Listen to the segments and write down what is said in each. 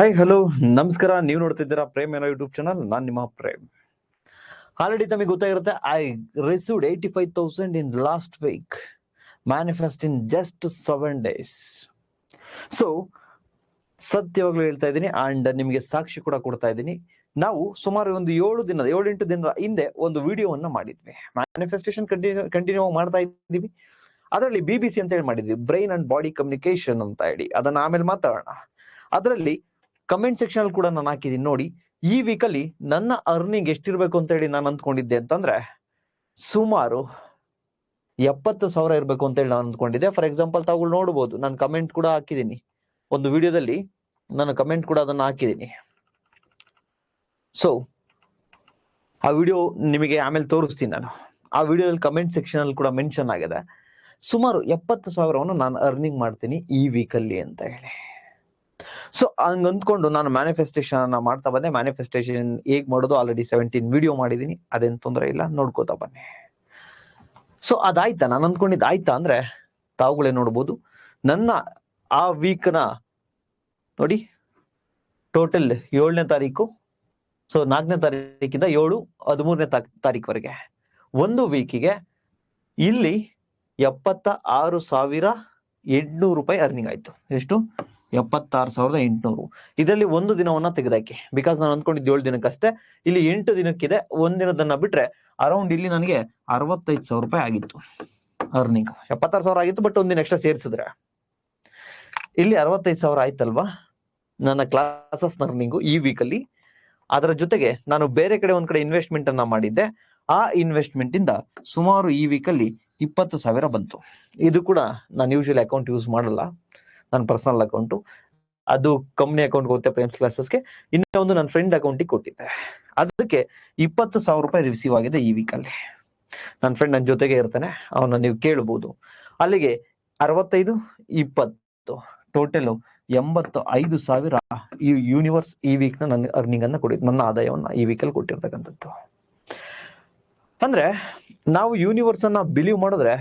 Hi hello ನಮಸ್ಕಾರ. ನೀವು ನೋಡ್ತಿದ್ದೀರಾ ಪ್ರೇಮ್ ಏನೋ ಯೂಟ್ಯೂಬ್ ಚಾನಲ್ ನಾನು ನಿಮ್ಮ ಪ್ರೇಮ್. ಆಲ್ರೆಡಿ ತಮಗೆ ಗೊತ್ತಾಗಿರುತ್ತೆ I received eighty five thousand in last week manifest in just seven days so ಸತ್ಯವಾಗ್ಲೂ ಹೇಳ್ತಾ ಇದ್ದೀನಿ ಅಂಡ್ ನಿಮಗೆ ಸಾಕ್ಷಿ ಕೂಡ ಕೊಡ್ತಾ ಇದ್ದೀನಿ. ನಾವು ಸುಮಾರು ಒಂದು ಏಳು ದಿನದ, ಏಳೆಂಟು ದಿನದ ಹಿಂದೆ ಒಂದು ವಿಡಿಯೋವನ್ನ ಮಾಡಿದ್ವಿ. ಮ್ಯಾನಿಫೆಸ್ಟೇಷನ್ ಕಂಟಿನ್ಯೂ ಕಂಟಿನ್ಯೂ ಮಾಡ್ತಾ ಇದ್ದೀವಿ. ಅದರಲ್ಲಿ ಬಿ ಬಿ ಸಿ ಅಂತ ಹೇಳಿ ಮಾಡಿದ್ವಿ. ಬ್ರೈನ್ ಅಂಡ್ ಬಾಡಿ ಕಮ್ಯುನಿಕೇಶನ್ ಅಂತ ಹೇಳಿ. ಅದನ್ನ ಆಮೇಲೆ ಮಾತಾಡೋಣ. ಅದರಲ್ಲಿ ಕಮೆಂಟ್ ಸೆಕ್ಷನ್ ಅಲ್ಲಿ ಕೂಡ ನಾನು ಹಾಕಿದ್ದೀನಿ ನೋಡಿ, ಈ ವೀಕಲ್ಲಿ ನನ್ನ ಅರ್ನಿಂಗ್ ಎಷ್ಟಿರ್ಬೇಕು ಅಂತ ಹೇಳಿ ನಾನು ಅಂದ್ಕೊಂಡಿದ್ದೆ ಅಂತಂದ್ರೆ, ಸುಮಾರು ಎಪ್ಪತ್ತು ಸಾವಿರ ಇರಬೇಕು ಅಂತ ಹೇಳಿ ನಾನು ಅಂದ್ಕೊಂಡಿದ್ದೆ. ಫಾರ್ ಎಕ್ಸಾಂಪಲ್ ತಾವುಗಳು ನೋಡ್ಬೋದು, ನಾನು ಕಮೆಂಟ್ ಕೂಡ ಹಾಕಿದ್ದೀನಿ ಒಂದು ವಿಡಿಯೋದಲ್ಲಿ ನಾನು ಕಮೆಂಟ್ ಕೂಡ ಅದನ್ನ ಹಾಕಿದ್ದೀನಿ ಸೊ ಆ ವಿಡಿಯೋ ನಿಮಗೆ ಆಮೇಲೆ ತೋರಿಸ್ತೀನಿ ನಾನು. ಆ ವಿಡಿಯೋದಲ್ಲಿ ಕಮೆಂಟ್ ಸೆಕ್ಷನ್ ಅಲ್ಲಿ ಕೂಡ ಮೆನ್ಷನ್ ಆಗಿದೆ. ಸುಮಾರು ಎಪ್ಪತ್ತು ಸಾವಿರವನ್ನು ನಾನು ಅರ್ನಿಂಗ್ ಮಾಡ್ತೀನಿ ಈ ವೀಕಲ್ಲಿ ಅಂತ ಹೇಳಿ. ಸೊ ಹಂಗ ಅಂದ್ಕೊಂಡು ನಾನು ಮ್ಯಾನಿಫೆಸ್ಟೇಷನ್ ಅನ್ನ ಮಾಡ್ತಾ ಬಂದೆ. ಮ್ಯಾನಿಫೆಸ್ಟೇಷನ್ ಹೇಗ್ ಮಾಡೋದು ಆಲ್ರೆಡಿ ಸೆವೆಂಟೀನ್ ವಿಡಿಯೋ ಮಾಡಿದೀನಿ. ಅದೇನ್ ತೊಂದರೆ ಇಲ್ಲ. ನೋಡ್ಕೋತಾ ಬನ್ನಿ. ಸೊ ಅದಾಯ್ತಾ? ನಾನು ಅಂದ್ಕೊಂಡಿದ್ದು ಆಯ್ತಾ ಅಂದ್ರೆ, ತಾವುಗಳೇ ನೋಡ್ಬೋದು. ನನ್ನ ಆ ವೀಕ್ನ ನೋಡಿ ಟೋಟಲ್ ಏಳನೇ ತಾರೀಕು. ಸೊ ನಾಲ್ಕನೇ ತಾರೀಕಿಂದ ಏಳು, ಹದಿಮೂರನೇ ತಾರೀಕುವರೆಗೆ. ಒಂದು ವೀಕಿಗೆ ಇಲ್ಲಿ ಎಪ್ಪತ್ತ ಆರು ಸಾವಿರ ಎಂಟ್ನೂರು ರೂಪಾಯಿ ಅರ್ನಿಂಗ್ ಆಯ್ತು. ಎಷ್ಟು? ಎಪ್ಪತ್ತಾರು ಸಾವಿರದ ಎಂಟುನೂರು. ಇದರಲ್ಲಿ ಒಂದು ದಿನವನ್ನ ತೆಗೆದಾಕಿ. ಬಿಕಾಸ್ ನಾನು ಅಂದ್ಕೊಂಡಿದ್ದು ಏಳು ದಿನಕ್ಕಷ್ಟೇ. ಇಲ್ಲಿ ಎಂಟು ದಿನಕ್ಕಿದೆ. ಒಂದ್ ದಿನದನ್ನ ಬಿಟ್ರೆ ಅರೌಂಡ್ ಇಲ್ಲಿ ನನಗೆ ಅರವತ್ತೈದು ಸಾವಿರ ರೂಪಾಯಿ ಆಗಿತ್ತು ಅರ್ನಿಂಗ್ ಎಪ್ಪತ್ತಾರು ಸಾವಿರ ಆಗಿತ್ತು ಬಟ್ ಒಂದಿನ ಎಕ್ಸ್ಟ್ರಾ ಸೇರಿಸಿದ್ರೆ. ಇಲ್ಲಿ ಅರವತ್ತೈದು ಸಾವಿರ ಆಯ್ತಲ್ವಾ? ನನ್ನ ಕ್ಲಾಸಸ್ ಅರ್ನಿಂಗು ಈ ವೀಕಲ್ಲಿ ಅದರ ಜೊತೆಗೆ ನಾನು ಬೇರೆ ಕಡೆ ಒಂದ್ ಕಡೆ ಇನ್ವೆಸ್ಟ್ಮೆಂಟ್ ಅನ್ನ ಮಾಡಿದ್ದೆ. ಆ ಇನ್ವೆಸ್ಟ್ಮೆಂಟ್ ಇಂದ ಸುಮಾರು ಈ ವೀಕಲ್ಲಿ ಇಪ್ಪತ್ತು ಸಾವಿರ ಬಂತು. ಇದು ಕೂಡ ನಾನು ಯೂಶಲಿ ಅಕೌಂಟ್ ಯೂಸ್ ಮಾಡಲ್ಲ. ನನ್ನ ಪರ್ಸನಲ್ ಅಕೌಂಟು ಅದು ಕಂಪ್ನಿ ಅಕೌಂಟ್ ಹೋಗುತ್ತೆ ಪ್ರೇಮ್ಸ್ ಕ್ಲಾಸಸ್ಗೆ ಇನ್ನೊಂದು ನನ್ನ ಫ್ರೆಂಡ್ ಅಕೌಂಟಿಗೆ ಕೊಟ್ಟಿದ್ದೆ. ಅದಕ್ಕೆ ಇಪ್ಪತ್ತು ಸಾವಿರ ರೂಪಾಯಿ ರಿಸೀವ್ ಆಗಿದೆ ಈ ವೀಕಲ್ಲಿ ನನ್ನ ಫ್ರೆಂಡ್ ನನ್ನ ಜೊತೆಗೆ ಇರ್ತಾನೆ ಅವನ್ನ ನೀವು ಕೇಳಬಹುದು ಅಲ್ಲಿಗೆ ಅರವತ್ತೈದು, ಇಪ್ಪತ್ತು ಟೋಟಲ್ ಎಂಬತ್ತು ಐದು ಸಾವಿರ ಈ ಯೂನಿವರ್ಸ್ ಈ ವೀಕ್ನ ನನ್ನ ಅರ್ನಿಂಗ್ ಅನ್ನ ಕೊಡಿ, ನನ್ನ ಆದಾಯವನ್ನ ಈ ವೀಕಲ್ಲಿ ಕೊಟ್ಟಿರ್ತಕ್ಕಂಥದ್ದು. ಅಂದ್ರೆ ನಾವು ಯೂನಿವರ್ಸ್ ಅನ್ನ ಬಿಲೀವ್ ಮಾಡಿದ್ರೆ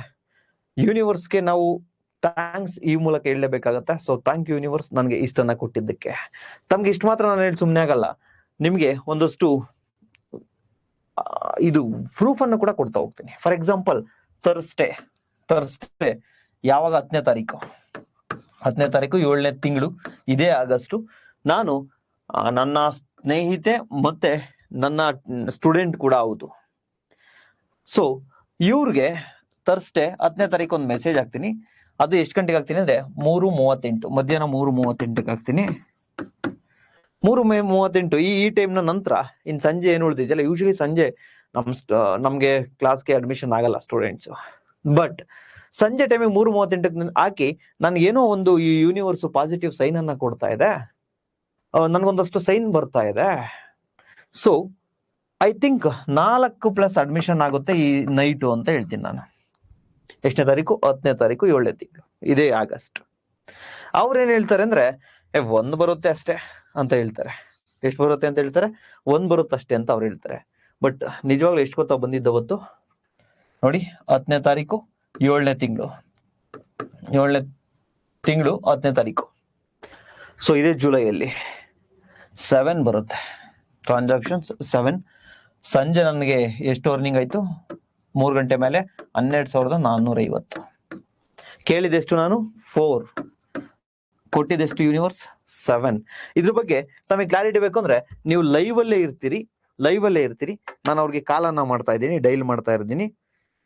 ಯೂನಿವರ್ಸ್ಗೆ ನಾವು ಥ್ಯಾಂಕ್ಸ್ ಈ ಮೂಲಕ ಹೇಳಲೇಬೇಕಾಗತ್ತೆ ಸೊ ಥ್ಯಾಂಕ್ ಯು ಯೂನಿವರ್ಸ್ ನನಗೆ ಇಷ್ಟನ್ನ ಕೊಟ್ಟಿದ್ದಕ್ಕೆ. ತಮ್ಗೆ ಇಷ್ಟು ಮಾತ್ರ ನಾನು ಹೇಳಿ ಸುಮ್ಮನೆ ಆಗಲ್ಲ. ನಿಮ್ಗೆ ಒಂದಷ್ಟು ಇದು ಪ್ರೂಫ್ ಅನ್ನು ಕೂಡ ಕೊಡ್ತಾ ಹೋಗ್ತೀನಿ. ಫಾರ್ ಎಕ್ಸಾಂಪಲ್ ಥರ್ಸ್ಡೇ ಥರ್ಸ್ಡೇ ಯಾವಾಗ ಹತ್ತನೇ ತಾರೀಕು? ಹತ್ತನೇ ತಾರೀಕು ಏಳನೇ ತಿಂಗಳು. ಇದೇ ಆಗಸ್ಟು. ನಾನು ನನ್ನ ಸ್ನೇಹಿತೆ ಮತ್ತೆ ನನ್ನ ಸ್ಟೂಡೆಂಟ್ ಕೂಡ ಹೌದು. ಸೊ ಇವ್ರಿಗೆ ಥರ್ಸ್ಡೇ ಹತ್ತನೇ ತಾರೀಕು ಒಂದು ಮೆಸೇಜ್ ಹಾಕ್ತೀನಿ. ಅದು ಎಷ್ಟು ಗಂಟೆಗೆ ಹಾಕ್ತೀನಿ ಅಂದ್ರೆ ಮೂರು ಮೂವತ್ತೆಂಟು. ಮಧ್ಯಾಹ್ನ ಮೂರು ಮೂವತ್ತೆಂಟಕ್ಕೆ ಹಾಕ್ತೀನಿ. ಮೂರು ಮೇ ಮೂವತ್ತೆಂಟು. ಈ ಈ ಟೈಮ್ನ ನಂತರ ಇನ್ ಸಂಜೆ ಏನು ಉಳಿದಿದೆಯಲ್ಲ ಯೂಶಲಿ ಸಂಜೆ ನಮ್ ನಮ್ಗೆ ಕ್ಲಾಸ್ಗೆ ಅಡ್ಮಿಷನ್ ಆಗಲ್ಲ ಸ್ಟೂಡೆಂಟ್ಸ್ ಬಟ್ ಸಂಜೆ ಟೈಮಿಗೆ ಮೂರು ಮೂವತ್ತೆಂಟಕ್ಕೆ ಹಾಕಿ ನನ್ಗೆ ಏನೋ ಒಂದು ಈ ಯೂನಿವರ್ಸ್ ಪಾಸಿಟಿವ್ ಸೈನ್ ಅನ್ನ ಕೊಡ್ತಾ ಇದೆ. ನನ್ಗೊಂದಷ್ಟು ಸೈನ್ ಬರ್ತಾ ಇದೆ. ಸೊ ಐ ಥಿಂಕ್ ನಾಲ್ಕು ಪ್ಲಸ್ ಅಡ್ಮಿಷನ್ ಆಗುತ್ತೆ ಈ ನೈಟು ಅಂತ ಹೇಳ್ತೀನಿ ನಾನು. ಎಷ್ಟನೇ ತಾರೀಕು? ಹತ್ತನೇ ತಾರೀಕು, ಏಳನೇ ತಿಂಗಳು. ಇದೇ ಆಗಸ್ಟ್. ಅವ್ರು ಏನ್ ಹೇಳ್ತಾರೆ ಅಂದ್ರೆ, ಏ, ಒಂದ್ ಬರುತ್ತೆ ಅಷ್ಟೇ ಅಂತ ಹೇಳ್ತಾರೆ. ಎಷ್ಟು ಬರುತ್ತೆ ಅಂತ ಹೇಳ್ತಾರೆ? ಒಂದ್ ಬರುತ್ತೆ ಅಷ್ಟೇ ಅಂತ ಅವ್ರು ಹೇಳ್ತಾರೆ. ಬಟ್ ನಿಜವಾಗ್ಲೂ ಎಷ್ಟು ಗೊತ್ತಾ ಬಂದಿದ್ದವತ್ತು ನೋಡಿ, ಹತ್ತನೇ ತಾರೀಕು, ಏಳನೇ ತಿಂಗಳು. ಏಳನೇ ತಿಂಗಳು, ಹತ್ತನೇ ತಾರೀಕು. ಸೊ ಇದೇ ಜುಲೈಯಲ್ಲಿ. ಸೆವೆನ್ ಬರುತ್ತೆ. ಟ್ರಾನ್ಸಾಕ್ಷನ್ಸ್ ಸೆವೆನ್ ಸಂಜೆ ನನಗೆ ಎಷ್ಟು ಅರ್ನಿಂಗ್ ಆಯ್ತು? ಮೂರು ಗಂಟೆ ಮೇಲೆ ಹನ್ನೆರಡು ಸಾವಿರದ ನಾನ್ನೂರ ಐವತ್ತು ಕೇಳಿದೆಷ್ಟು ನಾನು? ಫೋರ್ ಕೊಟ್ಟಿದ್ದೆಷ್ಟು ಯೂನಿವರ್ಸ್ ಸೆವೆನ್ ಇದ್ರ ಬಗ್ಗೆ ತಮಗೆ ಕ್ಲಾರಿಟಿ ಬೇಕು ಅಂದ್ರೆ ನೀವು ಲೈವ್ ಅಲ್ಲೇ ಇರ್ತೀರಿ ಲೈವ್ ಅಲ್ಲೇ ಇರ್ತೀರಿ. ನಾನು ಅವ್ರಿಗೆ ಕಾಲನ್ನ ಮಾಡ್ತಾ ಇದ್ದೀನಿ ಡೈಲ್ ಮಾಡ್ತಾ ಇರ್ತೀನಿ.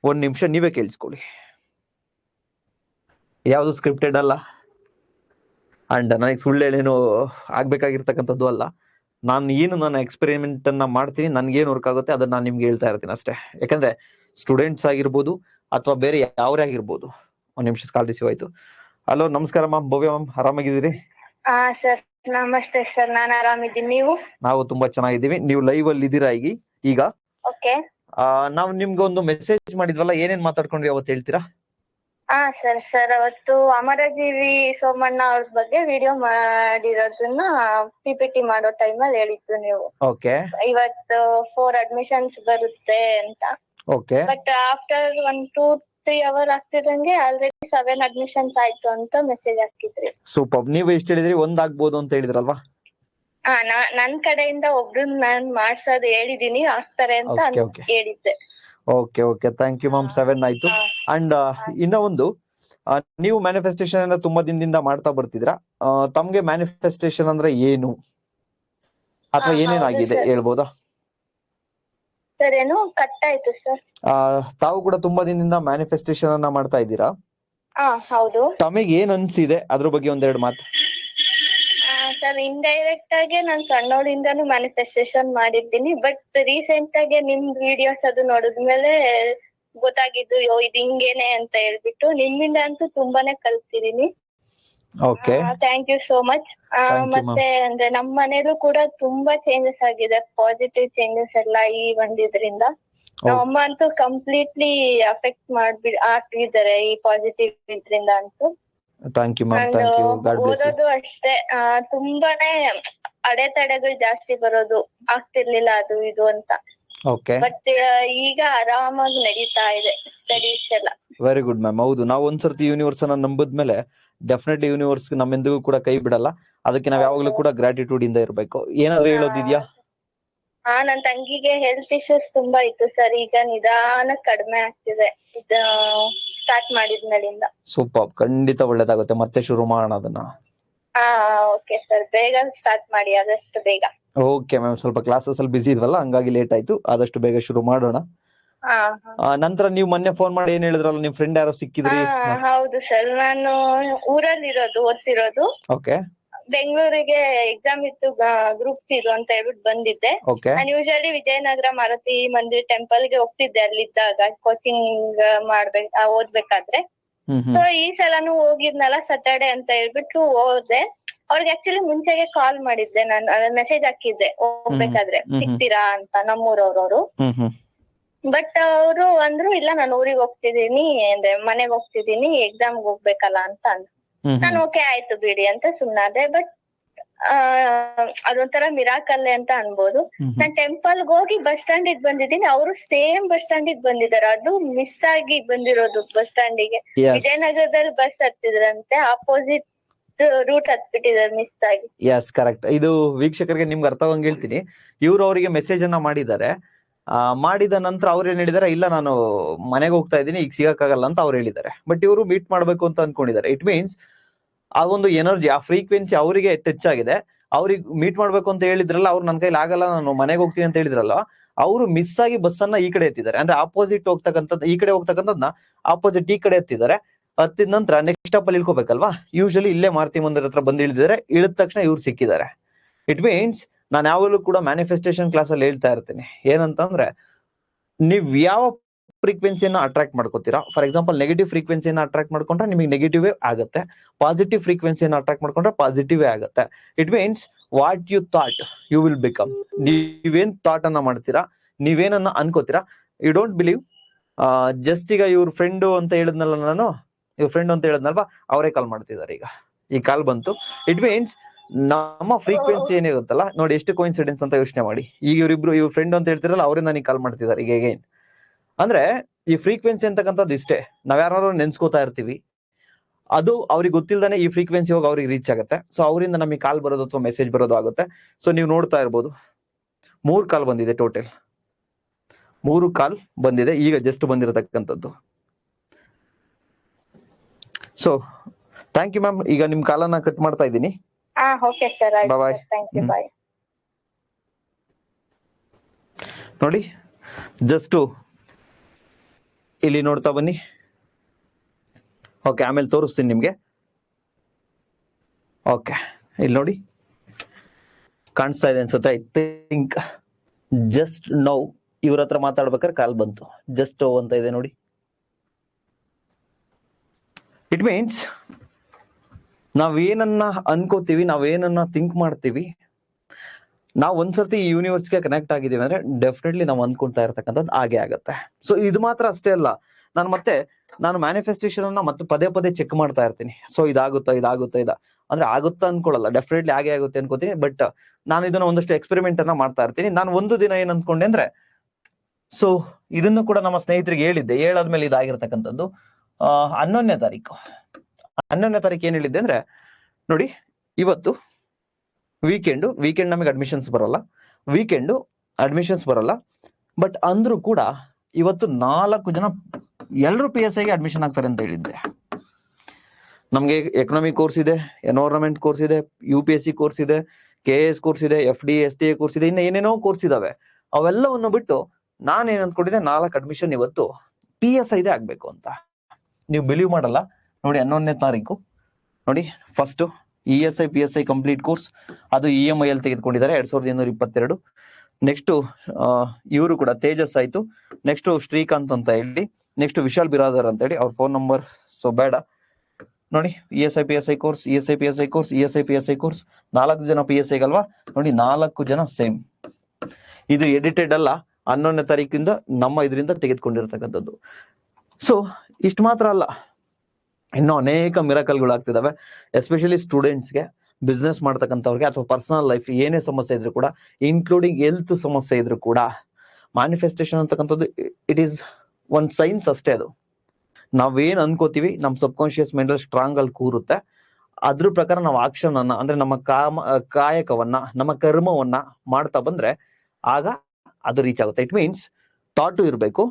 ಒಂದ್ ನಿಮಿಷ ನೀವೇ ಕೇಳಿಸ್ಕೊಳ್ಳಿ. ಯಾವುದು ಸ್ಕ್ರಿಪ್ಟೆಡ್ ಅಲ್ಲ? ಅಂಡ್, ನನಗೆ ಸುಳ್ಳು ಹೇಳೇನು ಆಗ್ಬೇಕಾಗಿರ್ತಕ್ಕಂಥದ್ದು ಅಲ್ಲ. ನಾನು ಏನು ನನ್ನ ಎಕ್ಸ್ಪೆರಿಮೆಂಟ್ ಅನ್ನ ಮಾಡ್ತೀನಿ, ನನ್ಗೇನು ವರ್ಕ್ ಆಗುತ್ತೆ ಅದನ್ನ ನಾನು ನಿಮ್ಗೆ ಹೇಳ್ತಾ ಇರ್ತೀನಿ ಅಷ್ಟೇ. ಯಾಕಂದ್ರೆ ಸ್ಟೂಡೆಂಟ್ಸ್ ಆಗಿರ್ಬೋದು ಅಥವಾ ಬೇರೆ ಯಾವ್ರೇ ಆಗಿರ್ಬೋದು. ಒಂದ್ ನಿಮಿಷ ಕಾಲ್ ರಿಸೀವ್ ಆಯ್ತು. ಹಲೋ ನಮಸ್ಕಾರ ಮ್ಯಾಮ್ ಭವ್ಯ ಮ್ಯಾಮ್ ಆರಾಮಾಗಿದ್ದೀರಿ? ಹಾ ಸರ್ ನಮಸ್ತೆ ಸರ್ ನಾನ್ ಆರಾಮಿದ್ದೀನಿ. ನೀವು? ನಾವು ತುಂಬಾ ಚೆನ್ನಾಗಿದ್ದೀವಿ. ನೀವು ಲೈವ್ ಅಲ್ಲಿ ಇದ್ದೀರಾ ಈಗ ಈಗ? ಓಕೆ. ಆ, ನಾವು ನಿಮ್ಗೆ ಒಂದು ಮೆಸೇಜ್ ಮಾಡಿದ್ವಲ್ಲ ಏನೇನ್ ಮಾತಾಡ್ಕೊಂಡ್ವಿ ಅವತ್ತು ಹೇಳ್ತೀರಾ? ಹಾ ಸರ್ ಸರ್ ಅವತ್ತು ಅಮರಜೀವಿ ಸೋಮಣ್ಣ ಅವ್ರ ಬಗ್ಗೆ ವಿಡಿಯೋ ಮಾಡಿರೋದನ್ನ ಪಿ ಪಿ ಟಿ ಮಾಡೋ ಟೈಮಲ್ಲಿ ಹೇಳಿದ್ದು ನೀವು. ಓಕೆ. ಇವತ್ತು ಫೋರ್ ಅಡ್ಮಿಷನ್ಸ್ ಬರುತ್ತೆ ಅಂತ. Okay but after one two three hour ಆಗ್ತಿದಂಗೆ already seven admissions ಆಯ್ತು ಅಂತ ಮೆಸೇಜ್ ಹಾಕಿದ್ರಿ. ಸೂಪರ್ ನೀವು ಎಷ್ಟು ಹೇಳಿದ್ರಿ? ಒಂದ್ ಆಗ್ಬೋದು ಅಂತ ಹೇಳಿದ್ರಲ್ವಾ? ಹಾ ನನ್ ಕಡೆಯಿಂದ ಒಬ್ರು ನಾನ್ ಮಾಡ್ಸೋದ್ ಹೇಳಿದೀನಿ ಆಗ್ತಾರೆ ಅಂತ Okay, ಅನ್- okay. ಹೇಳಿದ್ದೆ. Okay okay thank you ma'am seven ಆಯ್ತು. ಅಂಡ್ ಇನ್ನ ಒಂದು ಆ, ನೀವು ಮ್ಯಾನಿಫೆಸ್ಟೇಷನ್ ತುಂಬಾ ದಿನದಿಂದ ಮಾಡ್ತಾ ಬರ್ತಿದ್ರಾ? ಆ, ತಮ್ಗೆ ಮ್ಯಾನಿಫೆಸ್ಟೇಷನ್ ಅಂದ್ರೆ ಏನು? ಅಥವಾ ಹಾ, ಏನೇನಾಗಿದೆ? sir. ಹೇಳ್ಬೋದಾ? ಸರ್ ಏನು ಕಟ್ ಆಯ್ತು ಸರ್. ಆ, ತಾವು ಕೂಡ ತುಂಬಾ ದಿನದಿಂದ ಮ್ಯಾನಿಫೆಸ್ಟೇಷನ್ ಅನ್ನ ಮಾಡ್ತಾ ಇದ್ದೀರಾ? ಹಾ ಹೌದು. ತಮಗೆ ಏನ್ ಅನ್ಸಿದೆ? ಅದ್ರ ಬಗ್ಗೆ ಒಂದೆರಡು ಮಾತು. ಸರ್ ಇಂಡೈರೆಕ್ಟ್ ಆಗಿ ನಾನ್ ಸಣ್ಣೋರಿಂದಾನು ಮ್ಯಾನಿಫೆಸ್ಟೇಷನ್ ಮಾಡಿದ್ದೀನಿ. ಬಟ್ ರೀಸೆಂಟ್ ಆಗಿ ನಿಮ್ ವಿಡಿಯೋಸ್ ಅದು ನೋಡಿದ್ಮೇಲೆ ಗೊತ್ತಾಗಿದ್ದು ಯೋ ಇದು ಹಿಂಗೇನೆ ಅಂತ ಹೇಳ್ಬಿಟ್ಟು ನಿಮ್ಮಿಂದ ಅಂತೂ ತುಂಬಾನೇ ಕಲ್ತಿದೀನಿ okay thank you so much ಮತ್ತೆ ಅಂದ್ರೆ ನಮ್ಮ ಮನೇಲೂ ಕೂಡ ತುಂಬಾ ಚೇಂಜಸ್ ಆಗಿದೆ. ಪಾಸಿಟಿವ್ ಚೇಂಜಸ್ ಎಲ್ಲ ಈ ಒಂದಿದ್ರಿಂದ ನಮ್ಮ ಅಮ್ಮ ಅಂತೂ ಕಂಪ್ಲೀಟ್ಲಿ ಅಫೆಕ್ಟ್ ಮಾಡ್ಬಿ ಆಗ್ತಿದ್ದಾರೆ ಈ ಪಾಸಿಟಿವ್ ಇದ್ರಿಂದ ಅಂತೂ. Thank you ma'am thank you God bless ಓದೋದು ಅಷ್ಟೇ. ತುಂಬಾನೇ ಅಡೆತಡೆಗಳು ಜಾಸ್ತಿ ಬರೋದು ಆಗ್ತಿರ್ಲಿಲ್ಲ ಅದು ಇದು ಅಂತ. ಓಕೆ ಬಟ್ ಈಗ ಆರಾಮಾಗಿ ನಡೀತಾ ಇದೆ ಸ್ಟಡೀಸ್ ಎಲ್ಲ. ವೆರಿ ಗುಡ್ ಮ್ಯಾಮ್ ಹೌದು. ನಾವು ಒಂದ್ಸರ್ತಿ ಯೂನಿವರ್ಸ್ ಅನ್ನ ನಂಬಿದ್ಮೇಲೆ ಡೆಫಿನೆಟ್ಲಿ ಯೂನಿವರ್ಸ್ ನಮ್ಮೆಂದಿಗೂ ಕೂಡ ಕೈ ಬಿಡಲ್ಲ. ಅದಕ್ಕೆ ನಾವ್ ಯಾವಾಗ್ಲೂ ಕೂಡ ಗ್ರಾಟಿಟ್ಯೂಡ್ ಇಂದ ಇರ್ಬೇಕು. ಏನಾದ್ರು ಹೇಳೋದಿದ್ಯಾ? ಹಾ ನನ್ ತಂಗಿಗೆ ಹೆಲ್ತ್ ಇಶ್ಯೂಸ್ ತುಂಬಾ ಇತ್ತು ಸರ್ ಈಗ ನಿಧಾನ ಕಡಿಮೆ ಆಗ್ತಿದೆ. ಸ್ಟಾರ್ಟ್ ಮಾಡಿದ್ಮೇಲಿಂದ. ಸೂಪರ್ ಖಂಡಿತ ಒಳ್ಳೇದಾಗುತ್ತೆ. ಮತ್ತೆ ಶುರು ಮಾಡೋಣ ಅದನ್ನ. ಹಾ ಓಕೆ ಸರ್ ಬೇಗ ಸ್ಟಾರ್ಟ್ ಮಾಡಿ. ಆದಷ್ಟು ಬೇಗ. ಓಕೆ ಮ್ಯಾಮ್ ಸ್ವಲ್ಪ ಕ್ಲಾಸಸ್ ಅಲ್ಲಿ ಬಿಸಿ ಇದ್ವಲ್ಲ ಹಂಗಾಗಿ ಲೇಟ್ ಆಯ್ತು. ಆದಷ್ಟು ಬೇಗ ಶುರು ಮಾಡೋಣ. ನಂತರ ನೀವು ಮೊನ್ನೆ ಫೋನ್ ಮಾಡಿ ಏನ್ ಹೇಳಿದ್ರಲ್ಲ ನಿಮ್ ಫ್ರೆಂಡ್ ಯಾರೋ ಸಿಕ್ಕಿದ್ರಿ? ಹಾ. ಹೌದು ಸರ್ ನಾನು ಊರಲ್ಲಿ ಇರೋದು ಓದ್ತಿರೋದು. ಓಕೆ ಬೆಂಗಳೂರಿಗೆ ಎಕ್ಸಾಮ್ ಇತ್ತು ಗ್ರೂಪ್ ಇದು ಅಂತ ಹೇಳ್ಬಿಟ್ಟು ಬಂದಿದ್ದೆ. ನಾನು ಯೂಶಲಿ ವಿಜಯನಗರ ಮಾರುತಿ ಮಂದಿರ್ ಟೆಂಪಲ್ಗೆ ಹೋಗ್ತಿದ್ದೆ ಅಲ್ಲಿದ್ದಾಗ ಕೋಚಿಂಗ್ ಮಾಡ್ಬೇಕ ಓದ್ಬೇಕಾದ್ರೆ. ಸೊ ಈ ಸಲನು ಹೋಗಿದ್ನಲ್ಲ ಸಟರ್ಡೆ ಅಂತ ಹೇಳ್ಬಿಟ್ಟು ಹೋದೆ. ಅವ್ರಿಗೆ ಆಕ್ಚುಲಿ ಮುಂಚೆಗೆ ಕಾಲ್ ಮಾಡಿದ್ದೆ ನಾನು ಮೆಸೇಜ್ ಹಾಕಿದ್ದೆ. ಹೋಗ್ಬೇಕಾದ್ರೆ. ಸಿಗ್ತೀರಾ ಅಂತ ನಮ್ಮೂರವ್ರವ್ರು. ಬಟ್ ಅವರು ಅಂದ್ರು ಇಲ್ಲ ನಾನು ಊರಿಗೆ ಹೋಗ್ತಿದೀನಿ ಅಂದ್ರೆ ಮನೆಗ್ ಹೋಗ್ತಿದೀನಿ ಎಕ್ಸಾಮ್ ಹೋಗ್ಬೇಕಲ್ಲ ಅಂತ ಅಂದ್ರು. ನಾನು ಓಕೆ ಆಯ್ತು ಬಿಡಿ ಅಂತ ಸುಮ್ನಾದೆ. ಬಟ್ ಆ ಅದೊಂಥರ ಮಿರಾಕಲ್ಲೆ ಅಂತ ಅನ್ಬೋದು. ನಾನ್ ಟೆಂಪಲ್ ಹೋಗಿ ಬಸ್ ಸ್ಟ್ಯಾಂಡ್ ಬಂದಿದ್ದೀನಿ. ಅವರು ಸೇಮ್ ಬಸ್ ಸ್ಟ್ಯಾಂಡ್ ಬಂದಿದ್ದಾರೆ ಅದು ಮಿಸ್ ಆಗಿ ಬಂದಿರೋದು ಬಸ್ ಸ್ಟ್ಯಾಂಡಿಗೆ ವಿಜಯನಗರದಲ್ಲಿ ಬಸ್ ಹತ್ತಿದ್ರಂತೆ. ಆಪೋಸಿಟ್ ರೂಟ್ ಹತ್ಬಿಟ್ಟಿದ್ದಾರೆ ಮಿಸ್ ಆಗಿ. ಎಸ್ ಕರೆಕ್ಟ್ ಇದು ವೀಕ್ಷಕರಿಗೆ ನಿಮ್ಗೆ ಅರ್ಥವಾಗಿ ಹೇಳ್ತೀನಿ. ಇವ್ರು ಅವರಿಗೆ ಮೆಸೇಜ್ ಅನ್ನ ಮಾಡಿದ್ದಾರೆ. ಮಾಡಿದ ನಂತರ ಅವ್ರು ಏನ್ ಹೇಳಿದಾರೆ, ಇಲ್ಲ ನಾನು ಮನೆಗೆ ಹೋಗ್ತಾ ಇದ್ದೀನಿ, ಈಗ ಸಿಗಕ್ಕಾಗಲ್ಲ ಅಂತ ಅವ್ರು ಹೇಳಿದ್ದಾರೆ. ಬಟ್ ಇವರು ಮೀಟ್ ಮಾಡ್ಬೇಕು ಅಂತ ಅನ್ಕೊಂಡಿದ್ದಾರೆ. ಇಟ್ ಮೀನ್ಸ್ ಆ ಒಂದು ಎನರ್ಜಿ ಆ ಫ್ರೀಕ್ವೆನ್ಸಿ ಅವರಿಗೆ ಟಚ್ ಆಗಿದೆ. ಅವ್ರಿಗೆ ಮೀಟ್ ಮಾಡ್ಬೇಕು ಅಂತ ಹೇಳಿದ್ರಲ್ಲ, ಅವ್ರು ನನ್ನ ಕೈಲಿ ಆಗಲ್ಲ, ನಾನು ಮನೆಗೆ ಹೋಗ್ತೀನಿ ಅಂತ ಹೇಳಿದ್ರಲ್ಲ, ಅವರು ಮಿಸ್ ಆಗಿ ಬಸ್ ಅನ್ನ ಈ ಕಡೆ ಎತ್ತಿದ್ದಾರೆ. ಅಂದ್ರೆ ಆಪೋಸಿಟ್ ಹೋಗ್ತಕ್ಕಂಥದ್ದು, ಈ ಕಡೆ ಹೋಗ್ತಕ್ಕಂಥದ್ನ ಆಪೋಸಿಟ್ ಈ ಕಡೆ ಎತ್ತಿದ್ದಾರೆ. ಹತ್ತಿದ ನಂತರ ನೆಕ್ಸ್ಟ್ ಸ್ಟಾಪ್ ಅಲ್ಲಿ ಇಳ್ಕೋಬೇಕಲ್ವಾ? ಯೂಶಲಿ ಇಲ್ಲೇ ಮಾರ್ತಿ ಮಂದಿರ ಹತ್ರ ಬಂದು ಇಳಿದಿದ್ದಾರೆ ಇಳಿದ ತಕ್ಷಣ ಇವ್ರು ಸಿಕ್ಕಿದ್ದಾರೆ. ಇಟ್ ಮೀನ್ಸ್ ನಾನು ಯಾವಾಗಲೂ ಕೂಡ ಮ್ಯಾನಿಫೆಸ್ಟೇಷನ್ ಕ್ಲಾಸ್ ಅಲ್ಲಿ ಹೇಳ್ತಾ ಇರ್ತೀನಿ. ಏನಂತಂದ್ರೆ, ನೀವ್ ಯಾವ ಫ್ರೀಕ್ವೆನ್ಸಿಯನ್ನು ಅಟ್ರಾಕ್ಟ್ ಮಾಡ್ಕೋತೀರಾ? ಫಾರ್ ಎಕ್ಸಾಂಪಲ್ ನೆಗೆಟಿವ್ ಫ್ರೀಕ್ವೆನ್ಸಿಯನ್ನು ಅಟ್ರಾಕ್ಟ್ ಮಾಡ್ಕೊಂಡ್ರೆ ನಿಮಗೆ ನೆಗೆಟಿವ್ ಆಗುತ್ತೆ. ಪಾಸಿಟಿವ್ ಫ್ರೀಕ್ವೆನ್ಸಿಯನ್ನು ಅಟ್ರಾಕ್ಟ್ ಮಾಡ್ಕೊಂಡ್ರೆ ಪಾಸಿಟಿವ್ ಆಗುತ್ತೆ. It means what you thought you will become ನೀವೇನ್ ಥಾಟ್ ಅನ್ನ ಮಾಡ್ತೀರಾ? ನೀವೇನನ್ನ ಅನ್ಕೋತೀರಾ? ಯು ಡೋಂಟ್ ಬಿಲೀವ್ ಜಸ್ಟ್ ಈಗ ಇವ್ರ ಫ್ರೆಂಡು ಅಂತ ಹೇಳಿದ್ನಲ್ಲ ನಾನು, ಇವ್ರ ಫ್ರೆಂಡ್ ಅಂತ ಹೇಳಿದ್ನಲ್ವಾ? ಅವರೇ ಕಾಲ್ ಮಾಡ್ತಿದ್ದಾರೆ ಈಗ. ಈ ಕಾಲ್ ಬಂತು. ಇಟ್ ಮೀನ್ಸ್ ನಮ್ಮ ಫ್ರೀಕ್ವೆನ್ಸಿ ಏನಿರುತ್ತಲ್ಲ ನೋಡಿ ಎಷ್ಟು ಕೋಇನ್ಸಿಡೆನ್ಸ್ ಅಂತ ಯೋಚನೆ ಮಾಡಿ. ಈಗ ಇವರಿಬ್ರು ಇವ್ರ ಫ್ರೆಂಡ್ ಅಂತ ಹೇಳ್ತಿರಲ್ಲ ಅವರಿಂದ ನನಗೆ ಕಾಲ್ ಮಾಡ್ತಿದ್ದಾರೆ ಈಗ again. ಅಂದ್ರೆ ಈ ಫ್ರೀಕ್ವೆನ್ಸಿ ಅಂತಕ್ಕಂಥದ್ದು ಇಷ್ಟೇ. ನಾವ್ ಯಾರು ನೆನ್ಸ್ಕೋತಾ ಇರ್ತೀವಿ. ಅದು ಅವ್ರಿಗೆ ಗೊತ್ತಿಲ್ಲದೆ ಈ ಫ್ರೀಕ್ವೆನ್ಸಿ ಹೋಗಿ ಅವ್ರಿಗೆ ರೀಚ್ ಆಗುತ್ತೆ. ಸೊ ಅವರಿಂದ ನಮಗೆ ಕಾಲ್ ಬರೋದು ಅಥವಾ ಮೆಸೇಜ್ ಬರೋದು ಆಗುತ್ತೆ. ಸೊ ನೀವು ನೋಡ್ತಾ ಇರ್ಬೋದು. ಮೂರು ಕಾಲ್ ಬಂದಿದೆ ಟೋಟಲ್ ಮೂರು ಕಾಲ್ ಬಂದಿದೆ. ಈಗ ಜಸ್ಟ್ ಬಂದಿರತಕ್ಕಂಥದ್ದು. ಸೊ ಥ್ಯಾಂಕ್ ಯು ಮ್ಯಾಮ್ ಈಗ ನಿಮ್ ಕಾಲನ್ನ ಕಟ್ ಮಾಡ್ತಾ ಇದ್ದೀನಿ. ಹಾ ಓಕೆ ಸರ್ ಆಯ್ತು Bye-bye. ಥ್ಯಾಂಕ್ ಯು ಹ್ಮ್. ಬಾಯ್ ನೋಡಿ ಜಸ್ಟ್ ಇಲ್ಲಿ ನೋಡ್ತಾ ಬನ್ನಿ. ಓಕೆ ಆಮೇಲೆ ತೋರಿಸ್ತೀನಿ ನಿಮ್ಗೆ. ಓಕೆ ಇಲ್ಲಿ ನೋಡಿ. ಕಾಣಿಸ್ತಾ ಇದೆ ಅನ್ಸುತ್ತೆ ಐ ಥಿಂಕ್ ಜಸ್ಟ್ ನೌ ಇವ್ರ ಹತ್ರ ಮಾತಾಡ್ಬೇಕಾದ್ರೆ ಕಾಲ್ ಬಂತು. ಜಸ್ಟ್ ಅಂತ ಇದೆ ನೋಡಿ. ಇಟ್ ಮೀನ್ಸ್ ನಾವೇನನ್ನ ಅನ್ಕೋತೀವಿ, ನಾವೇನನ್ನ ಥಿಂಕ್ ಮಾಡ್ತೀವಿ, ನಾವು ಒಂದ್ಸರ್ತಿ ಈ ಯೂನಿವರ್ಸ್ಗೆ ಕನೆಕ್ಟ್ ಆಗಿದ್ದೀವಿ ಅಂದ್ರೆ ಡೆಫಿನೆಟ್ಲಿ ನಾವು ಅನ್ಕೊಂತಾ ಇರ್ತಕ್ಕಂಥದ್ದು ಹಾಗೆ ಆಗತ್ತೆ. ಸೊ ಇದು ಮಾತ್ರ ಅಷ್ಟೇ ಅಲ್ಲ, ನಾನು ಮತ್ತೆ ನಾನು ಮ್ಯಾನಿಫೆಸ್ಟೇಷನ್ ಅನ್ನ ಮತ್ತೆ ಪದೇ ಪದೇ ಚೆಕ್ ಮಾಡ್ತಾ ಇರ್ತೀನಿ. ಸೊ ಇದಾಗುತ್ತಾ ಇದಾಗುತ್ತಾ, ಇದ, ಅಂದ್ರೆ ಆಗುತ್ತಾ ಅನ್ಕೊಳ್ಳಲ್ಲ ಡೆಫಿನೆಟ್ಲಿ ಹಾಗೆ ಆಗುತ್ತೆ ಅನ್ಕೋತೀನಿ ಬಟ್ ನಾನು ಇದನ್ನ ಒಂದಷ್ಟು ಎಕ್ಸ್ಪೆರಿಮೆಂಟ್ ಅನ್ನ ಮಾಡ್ತಾ ಇರ್ತೀನಿ. ನಾನು ಒಂದು ದಿನ ಏನ್ ಅನ್ಕೊಂಡೆ ಅಂದ್ರೆ ಸೊ ಇದನ್ನು ಕೂಡ ನಮ್ಮ ಸ್ನೇಹಿತರಿಗೆ ಹೇಳಿದ್ದೆ, ಹೇಳಾದ್ಮೇಲೆ ಇದಾಗಿರ್ತಕ್ಕಂಥದ್ದು ಹನ್ನೊಂದನೇ ತಾರೀಕು. ಹನ್ನೊಂದನೇ ತಾರೀಕು ಏನ್ ಹೇಳಿದ್ದೆ ಅಂದ್ರೆ, ನೋಡಿ, ಇವತ್ತು ವೀಕೆಂಡು ವೀಕೆಂಡ್ ನಮಗೆ ಅಡ್ಮಿಷನ್ಸ್ ಬರಲ್ಲ. ವೀಕೆಂಡು ಅಡ್ಮಿಷನ್ಸ್ ಬರಲ್ಲ. ಬಟ್ ಅಂದ್ರೂ ಕೂಡ ಇವತ್ತು ನಾಲ್ಕು ಜನ ಎಲ್ಲರೂ ಪಿ ಎಸ್ ಐಗೆ ಅಡ್ಮಿಷನ್ ಆಗ್ತಾರೆ ಅಂತ ಹೇಳಿದ್ದೆ. ನಮಗೆ ಎಕನಾಮಿಕ್ ಕೋರ್ಸ್ ಇದೆ ಎನ್ವೈರನ್ಮೆಂಟ್ ಕೋರ್ಸ್ ಇದೆ U P S C course ಇದೆ ಕೆ ಎಸ್ ಕೋರ್ಸ್ ಇದೆ F D S T A course ಇದೆ, ಇನ್ನು ಏನೇನೋ ಕೋರ್ಸ್ ಇದಾವೆ. ಅವೆಲ್ಲವನ್ನು ಬಿಟ್ಟು ನಾನು ಏನ್ ಅನ್ಕೊಂಡಿದ್ದೆ ನಾಲ್ಕು ಅಡ್ಮಿಷನ್ ಇವತ್ತು ಪಿ ಎಸ್ ಐದೇ ಆಗ್ಬೇಕು ಅಂತ. ನೀವು ಬಿಲೀವ್ ಮಾಡಲ್ಲ. ನೋಡಿ ಹನ್ನೊಂದನೇ ತಾರೀಕು. ನೋಡಿ first E S I P S I complete course ಅದು ಇ ಎಂ ಐ ಅಲ್ಲಿ ತೆಗೆದುಕೊಂಡಿದ್ದಾರೆ, ಎರಡ್ ಸಾವಿರದ ಇನ್ನೂರ ಇಪ್ಪತ್ತೆರಡು. ನೆಕ್ಸ್ಟ್ ಇವರು ಕೂಡ ತೇಜಸ್ ಆಯ್ತು. ನೆಕ್ಸ್ಟ್ ಶ್ರೀಕಾಂತ್ ಅಂತ ಹೇಳಿ ನೆಕ್ಸ್ಟ್ ವಿಶಾಲ್ ಬಿರಾದರ್ ಅಂತ ಹೇಳಿ, ಅವ್ರ ಫೋನ್ ನಂಬರ್ ಸೊ ಬೇಡ. ನೋಡಿ E S I P S I course E S I P S I course E S I P S I course ನಾಲ್ಕು ಜನ ಪಿ ಎಸ್ ಐಗಲ್ವಾ ನೋಡಿ, ನಾಲ್ಕು ಜನ ಸೇಮ್ ಇದು ಎಡಿಟೆಡ್ ಅಲ್ಲ, ಹನ್ನೊಂದನೇ ತಾರೀಕಿಂದ ನಮ್ಮ ಇದರಿಂದ ತೆಗೆದುಕೊಂಡಿರ್ತಕ್ಕಂಥದ್ದು. ಸೊ ಇಷ್ಟು ಮಾತ್ರ ಅಲ್ಲ. ಇನ್ನು ಅನೇಕ ಮಿರಕಲ್ಗಳು ಆಗ್ತಿದಾವೆ ಎಸ್ಪೆಷಲಿ ಸ್ಟೂಡೆಂಟ್ಸ್ಗೆ ಬಿಸ್ನೆಸ್ ಮಾಡ್ತಕ್ಕಂಥವ್ರಿಗೆ ಅಥವಾ ಪರ್ಸನಲ್ ಲೈಫ್ ಏನೇ ಸಮಸ್ಯೆ ಇದ್ರು ಕೂಡ ಇನ್ಕ್ಲೂಡಿಂಗ್ ಹೆಲ್ತ್ ಸಮಸ್ಯೆ ಇದ್ರು ಕೂಡ ಮ್ಯಾನಿಫೆಸ್ಟೇಷನ್ ಅಂತಕ್ಕಂಥದ್ದು ಇಟ್ ಈಸ್ ಒಂದು ಸೈನ್ಸ್ ಅಷ್ಟೇ ಅದು. ನಾವೇನ್ ಅನ್ಕೋತೀವಿ ನಮ್ಮ ಸಬ್ ಕಾನ್ಶಿಯಸ್ ಮೈಂಡ್ ಸ್ಟ್ರಾಂಗ್ ಅಲ್ಲಿ ಕೂರುತ್ತೆ. ಅದ್ರ ಪ್ರಕಾರ ನಾವು ಆಕ್ಷನ್ ಅನ್ನ, ಅಂದ್ರೆ ನಮ್ಮ ಕಾಮ, ಕಾಯಕವನ್ನ, ನಮ್ಮ ಕರ್ಮವನ್ನ ಮಾಡ್ತಾ ಬಂದ್ರೆ, ಆಗ ಅದು ರೀಚ್ ಆಗುತ್ತೆ. ಇಟ್ ಮೀನ್ಸ್ ಥಾಟು ಇರಬೇಕು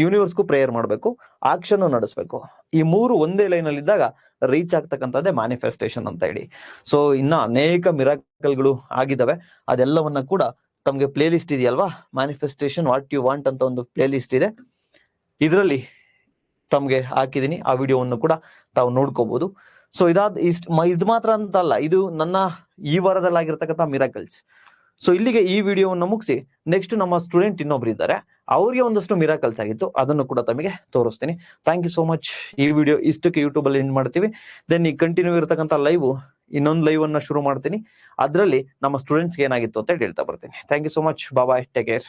ಯೂನಿವರ್ಸ್ಗೂ ಪ್ರೇಯರ್ ಮಾಡಬೇಕು ಆಕ್ಷನ್ ನಡೆಸಬೇಕು. ಈ ಮೂರು ಒಂದೇ ಲೈನ್ ಅಲ್ಲಿ ಇದ್ದಾಗ ರೀಚ್ ಆಗ್ತಕ್ಕಂಥದ್ದೇ ಮ್ಯಾನಿಫೆಸ್ಟೇಷನ್ ಅಂತ ಹೇಳಿ. ಸೊ ಇನ್ನ ಅನೇಕ ಮಿರಾಕಲ್ಗಳು ಆಗಿದ್ದಾವೆ ಅದೆಲ್ಲವನ್ನ ಕೂಡ ತಮಗೆ ಪ್ಲೇ ಲಿಸ್ಟ್ ಇದೆಯಲ್ವಾ? ಮ್ಯಾನಿಫೆಸ್ಟೇಷನ್ ವಾಟ್ ಯು ವಾಂಟ್ ಅಂತ ಒಂದು ಪ್ಲೇ ಲಿಸ್ಟ್ ಇದೆ. ಇದರಲ್ಲಿ ತಮಗೆ ಹಾಕಿದೀನಿ. ಆ ವಿಡಿಯೋವನ್ನು ಕೂಡ ತಾವು ನೋಡ್ಕೋಬಹುದು ಸೊ ಇದಾದ ಇಷ್ಟ ಇದು ಮಾತ್ರ ಅಂತ ಅಲ್ಲ ಇದು ನನ್ನ ಈ ವಾರದಲ್ಲಿ ಆಗಿರ್ತಕ್ಕಂಥ ಮಿರಾಕಲ್ಸ್ ಸೊ ಇಲ್ಲಿಗೆ ಈ ವಿಡಿಯೋವನ್ನು ಮುಗಿಸಿ ನೆಕ್ಸ್ಟ್ ನಮ್ಮ ಸ್ಟೂಡೆಂಟ್ ಇನ್ನೊಬ್ರು ಇದ್ದಾರೆ ಅವ್ರಿಗೆ ಒಂದಷ್ಟು ಮಿರಾಕಲ್ಸ್ ಆಗಿತ್ತು. ಅದನ್ನು ಕೂಡ ತಮಗೆ ತೋರಿಸ್ತೀನಿ. ಥ್ಯಾಂಕ್ ಯು ಸೋ ಮಚ್ ಈ ವಿಡಿಯೋ ಇಷ್ಟಕ್ಕೆ ಯೂಟ್ಯೂಬ್ ಅಲ್ಲಿ ಎಂಡ್ ಮಾಡ್ತೀವಿ. ದೆನ್ ಈ ಕಂಟಿನ್ಯೂ ಇರತಕ್ಕಂಥ ಲೈವ್ ಇನ್ನೊಂದು ಲೈವ್ ಅನ್ನ ಶುರು ಮಾಡ್ತೀನಿ. ಅದರಲ್ಲಿ ನಮ್ಮ ಸ್ಟೂಡೆಂಟ್ಸ್ಗೆ ಏನಾಗಿತ್ತು ಅಂತ ಹೇಳ್ತಾ ಬರ್ತೀನಿ. Thank you so much bye bye take care